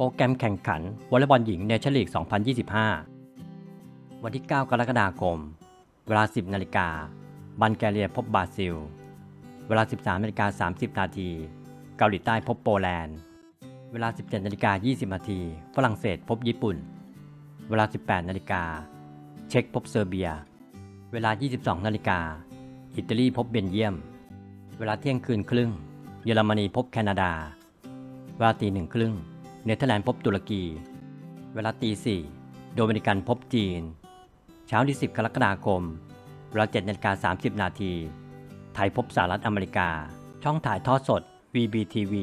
โปรแกรมแข่งขันวอลเลย์บอลหญิงเนชั่นลีก 2025 วันที่ 9 กรกฎาคม เวลา 10 นาฬิกาบันแกเรียพบบราซิล เวลา 13นาฬิกา30 นาที เกาหลีใต้พบโปแลนด์ เวลา 17นาฬิกา20 นาที ฝรั่งเศสพบญี่ปุ่น เวลา 18นาฬิกาเช็กพบเซอร์เบีย เวลา 22นาฬิกาอิตาลีพบเบนเยียม เวลาเที่ยงคืนครึ่ง เยอรมนีพบแคนาดา เวลาตีหนึ่งครึ่ง เนเธอร์แลนด์พบตุรกี เวลาตีสี่โดมินิกันพบจีน เช้าที่ 10 กรกฎาคมเวลา7นาฬิกา30 นาที ไทยพบสหรัฐอเมริกา ช่องถ่ายทอดสด VBTV